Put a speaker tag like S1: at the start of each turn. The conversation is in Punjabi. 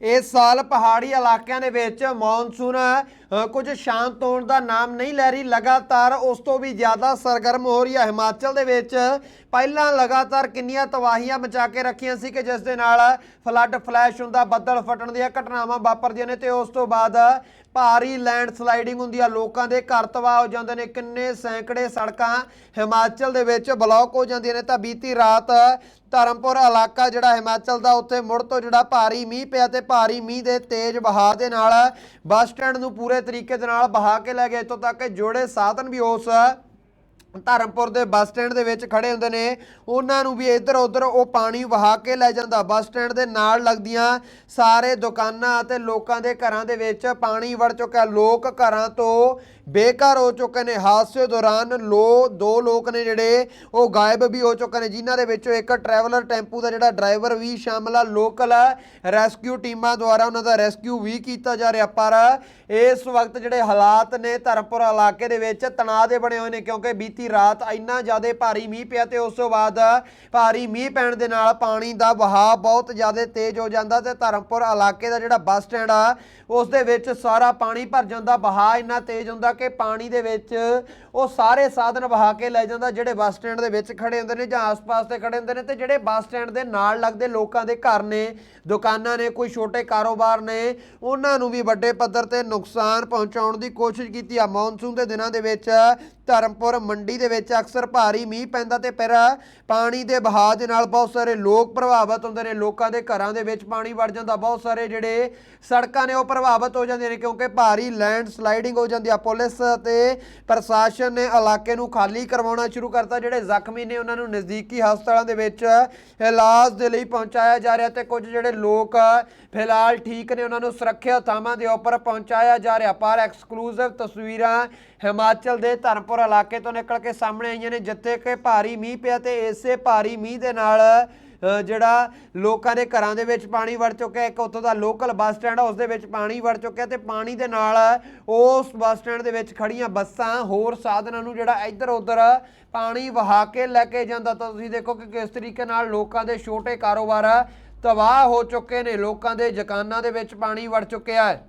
S1: ਇਸ ਸਾਲ ਪਹਾੜੀ ਇਲਾਕਿਆਂ ਦੇ ਵਿੱਚ ਮੌਨਸੂਨ ਕੁਝ ਸ਼ਾਂਤ ਹੋਣ ਦਾ ਨਾਮ ਨਹੀਂ ਲੈ ਰਹੀ। ਲਗਾਤਾਰ ਉਸ ਤੋਂ ਵੀ ਜ਼ਿਆਦਾ ਸਰਗਰਮ ਹੋ ਰਹੀ ਹੈ ਹਿਮਾਚਲ ਦੇ ਵਿੱਚ। ਪਹਿਲਾਂ ਲਗਾਤਾਰ ਕਿੰਨੀਆਂ ਤਬਾਹੀਆਂ ਮਚਾ ਕੇ ਰੱਖੀਆਂ ਸੀ ਕਿ ਜਿਸ ਦੇ ਨਾਲ ਫਲੱਡ ਫਲੈਸ਼ ਹੁੰਦਾ, ਬੱਦਲ ਫਟਣ ਦੀਆਂ ਘਟਨਾਵਾਂ ਵਾਪਰਦੀਆਂ ਨੇ ਤੇ ਉਸ ਤੋਂ ਬਾਅਦ ਭਾਰੀ ਲੈਂਡ ਸਲਾਈਡਿੰਗ ਹੁੰਦੀ ਆ। ਲੋਕਾਂ ਦੇ ਘਰ ਤਬਾਹ ਹੋ ਜਾਂਦੇ ਨੇ। ਕਿੰਨੇ ਸੈਂਕੜੇ ਸੜਕਾਂ ਹਿਮਾਚਲ ਦੇ ਵਿੱਚ ਬਲੌਕ ਹੋ ਜਾਂਦੀਆਂ ਨੇ। ਤਾਂ ਬੀਤੀ ਰਾਤ ਧਰਮਪੁਰ ਇਲਾਕਾ ਜਿਹੜਾ ਹਿਮਾਚਲ ਦਾ, ਉੱਥੇ ਮੁੜ ਤੋਂ ਜਿਹੜਾ ਭਾਰੀ ਮੀਂਹ ਪਿਆ ਤੇ ਭਾਰੀ ਮੀਂਹ ਦੇ ਤੇਜ਼ ਵਹਾਅ ਦੇ ਨਾਲ ਬੱਸ ਸਟੈਂਡ ਨੂੰ ਪੂਰੇ ਤਰੀਕੇ ਦੇ ਨਾਲ ਬਹਾ ਕੇ ਲੈ ਗਏ। ਇੱਥੋਂ ਤੱਕ ਕਿ ਜੋੜੇ ਸਾਧਨ ਵੀ ਉਸ ਧਰਮਪੁਰ ਦੇ ਬੱਸ ਸਟੈਂਡ ਦੇ ਵਿੱਚ ਖੜੇ ਹੁੰਦੇ ਨੇ। ਉਹਨਾਂ ਨੂੰ ਵੀ ਇੱਧਰ ਉੱਧਰ ਉਹ ਪਾਣੀ ਵਹਾ ਕੇ ਲੈ ਜਾਂਦਾ। ਬੱਸ ਸਟੈਂਡ ਦੇ ਨਾਲ ਲੱਗਦੀਆਂ ਸਾਰੇ ਦੁਕਾਨਾਂ ਅਤੇ ਲੋਕਾਂ ਦੇ ਘਰਾਂ ਦੇ ਵਿੱਚ ਪਾਣੀ ਵੜ ਚੁੱਕਾ ਲੋਕ ਘਰਾਂ ਤੋਂ ਬੇਘਰ ਹੋ ਚੁੱਕੇ ਨੇ। ਹਾਦਸੇ ਦੌਰਾਨ ਲੋ ਦੋ ਲੋਕ ਨੇ ਜਿਹੜੇ ਉਹ ਗਾਇਬ ਵੀ ਹੋ ਚੁੱਕੇ ਨੇ, ਜਿਨ੍ਹਾਂ ਦੇ ਵਿੱਚੋਂ ਇੱਕ ਟਰੈਵਲਰ ਟੈਂਪੂ ਦਾ ਜਿਹੜਾ ਡਰਾਈਵਰ ਵੀ ਸ਼ਾਮਲ ਆ। ਲੋਕਲ ਰੈਸਕਿਊ ਟੀਮਾਂ ਦੁਆਰਾ ਉਹਨਾਂ ਦਾ ਰੈਸਕਿਊ ਵੀ ਕੀਤਾ ਜਾ ਰਿਹਾ। ਪਰ ਇਸ ਵਕਤ ਜਿਹੜੇ ਹਾਲਾਤ ਨੇ ਧਰਮਪੁਰ ਇਲਾਕੇ ਦੇ ਵਿੱਚ, ਤਣਾਅ ਦੇ ਬਣੇ ਹੋਏ ਨੇ ਕਿਉਂਕਿ ਬੀਤੀ ਰਾਤ ਇੰਨਾ ਜ਼ਿਆਦਾ ਭਾਰੀ ਮੀਂਹ ਪਿਆ ਤੇ ਉਸ ਤੋਂ ਬਾਅਦ ਭਾਰੀ ਮੀਂਹ ਪੈਣ ਦੇ ਨਾਲ ਪਾਣੀ ਦਾ ਵਹਾਅ ਬਹੁਤ ਜ਼ਿਆਦਾ ਤੇਜ਼ ਹੋ ਜਾਂਦਾ ਤੇ ਧਰਮਪੁਰ ਇਲਾਕੇ ਦਾ ਜਿਹੜਾ ਬੱਸ ਸਟੈਂਡ ਆ, ਉਸ ਦੇ ਵਿੱਚ ਸਾਰਾ ਪਾਣੀ ਭਰ ਜਾਂਦਾ, ਵਹਾਅ ਇੰਨਾ ਤੇਜ਼ ਹੁੰਦਾ ਕਿ ਪਾਣੀ ਦੇ ਵਿੱਚ ਉਹ ਸਾਰੇ ਸਾਧਨ ਵਹਾ ਕੇ ਲੈ ਜਾਂਦਾ ਜਿਹੜੇ ਬੱਸ ਸਟੈਂਡ ਦੇ ਵਿੱਚ ਖੜੇ ਹੁੰਦੇ ਨੇ ਜਾਂ ਆਸ-ਪਾਸ ਤੇ ਖੜੇ ਹੁੰਦੇ ਨੇ ਤੇ ਜਿਹੜੇ ਬੱਸ ਸਟੈਂਡ ਦੇ ਨਾਲ ਲੱਗਦੇ ਲੋਕਾਂ ਦੇ ਘਰ ਨੇ, ਦੁਕਾਨਾਂ ਨੇ, ਕੋਈ ਛੋਟੇ ਕਾਰੋਬਾਰ ਨੇ, ਉਹਨਾਂ ਨੂੰ ਵੀ ਵੱਡੇ ਪੱਧਰ ਤੇ ਨੁਕਸਾਨ ਪਹੁੰਚਾਉਣ ਦੀ ਕੋਸ਼ਿਸ਼ ਕੀਤੀ ਆ। ਮੌਨਸੂਨ ਦੇ ਦਿਨਾਂ ਦੇ ਵਿੱਚ ਧਰਮਪੁਰ ਮੰਡੀ ਦੇ ਵਿੱਚ ਅਕਸਰ ਭਾਰੀ ਮੀਂਹ ਪੈਂਦਾ ਤੇ ਫਿਰ ਪਾਣੀ ਦੇ ਵਹਾਅ ਦੇ ਨਾਲ ਬਹੁਤ ਸਾਰੇ ਲੋਕ ਪ੍ਰਭਾਵਿਤ ਹੁੰਦੇ ਨੇ। ਲੋਕਾਂ ਦੇ ਘਰਾਂ ਦੇ ਵਿੱਚ ਪਾਣੀ ਵੜ ਜਾਂਦਾ, ਬਹੁਤ ਸਾਰੇ ਜਿਹੜੇ ਸੜਕਾਂ ਨੇ ਉਹ ਪ੍ਰਭਾਵਿਤ ਹੋ ਜਾਂਦੀਆਂ ਨੇ ਕਿਉਂਕਿ ਭਾਰੀ ਲੈਂਡ ਸਲਾਈਡਿੰਗ ਹੋ ਜਾਂਦੀ ਆ। ਪੁਲਿਸ ਅਤੇ ਪ੍ਰਸ਼ਾਸਨ ਨੇ ਇਲਾਕੇ ਨੂੰ ਖਾਲੀ ਕਰਵਾਉਣਾ ਸ਼ੁਰੂ ਕਰਤਾ, ਜਿਹੜੇ ਜ਼ਖਮੀ ਨੇ ਉਹਨਾਂ ਨੂੰ ਨਜ਼ਦੀਕੀ ਹਸਪਤਾਲਾਂ ਦੇ ਵਿੱਚ ਇਲਾਜ ਦੇ ਲਈ ਪਹੁੰਚਾਇਆ ਜਾ ਰਿਹਾ ਤੇ ਕੁਝ ਜਿਹੜੇ ਲੋਕ ਫਿਲਹਾਲ ਠੀਕ ਨੇ, ਉਹਨਾਂ ਨੂੰ ਸੁਰੱਖਿਆ ਥਾਵਾਂ ਦੇ ਉੱਪਰ ਪਹੁੰਚਾਇਆ ਜਾ ਰਿਹਾ। ਪਰ ਐਕਸਕਲੂਸਿਵ ਤਸਵੀਰਾਂ ਹਿਮਾਚਲ ਦੇ ਧਰਮਪੁਰ ਇਲਾਕੇ ਤੋਂ ਨਿਕਲ ਕੇ ਸਾਹਮਣੇ ਆਈਆਂ ਨੇ, ਜਿੱਥੇ ਕਿ ਭਾਰੀ ਮੀਂਹ ਪਿਆ ਤੇ ਇਸੇ ਭਾਰੀ ਮੀਂਹ ਦੇ ਨਾਲ ਜਿਹੜਾ ਲੋਕਾਂ ਦੇ ਘਰਾਂ ਦੇ ਵਿੱਚ ਪਾਣੀ ਵੜ ਚੁੱਕਿਆ। ਇੱਕ ਉੱਥੋਂ ਦਾ ਲੋਕਲ ਬੱਸ ਸਟੈਂਡ ਆ, ਉਸ ਦੇ ਵਿੱਚ ਪਾਣੀ ਵੜ ਚੁੱਕਿਆ ਤੇ ਪਾਣੀ ਦੇ ਨਾਲ ਉਸ ਬੱਸ ਸਟੈਂਡ ਦੇ ਵਿੱਚ ਖੜੀਆਂ ਬੱਸਾਂ, ਹੋਰ ਸਾਧਨਾਂ ਨੂੰ ਜਿਹੜਾ ਇੱਧਰ ਉੱਧਰ ਪਾਣੀ ਵਹਾ ਕੇ ਲੈ ਕੇ ਜਾਂਦਾ। ਤਾਂ ਤੁਸੀਂ ਦੇਖੋ ਕਿ ਕਿਸ ਤਰੀਕੇ ਨਾਲ ਲੋਕਾਂ ਦੇ ਛੋਟੇ ਕਾਰੋਬਾਰ ਤਬਾਹ ਹੋ ਚੁੱਕੇ ਨੇ, ਲੋਕਾਂ ਦੇ ਦੁਕਾਨਾਂ ਦੇ ਵਿੱਚ ਪਾਣੀ ਵੜ ਚੁੱਕਿਆ ਹੈ।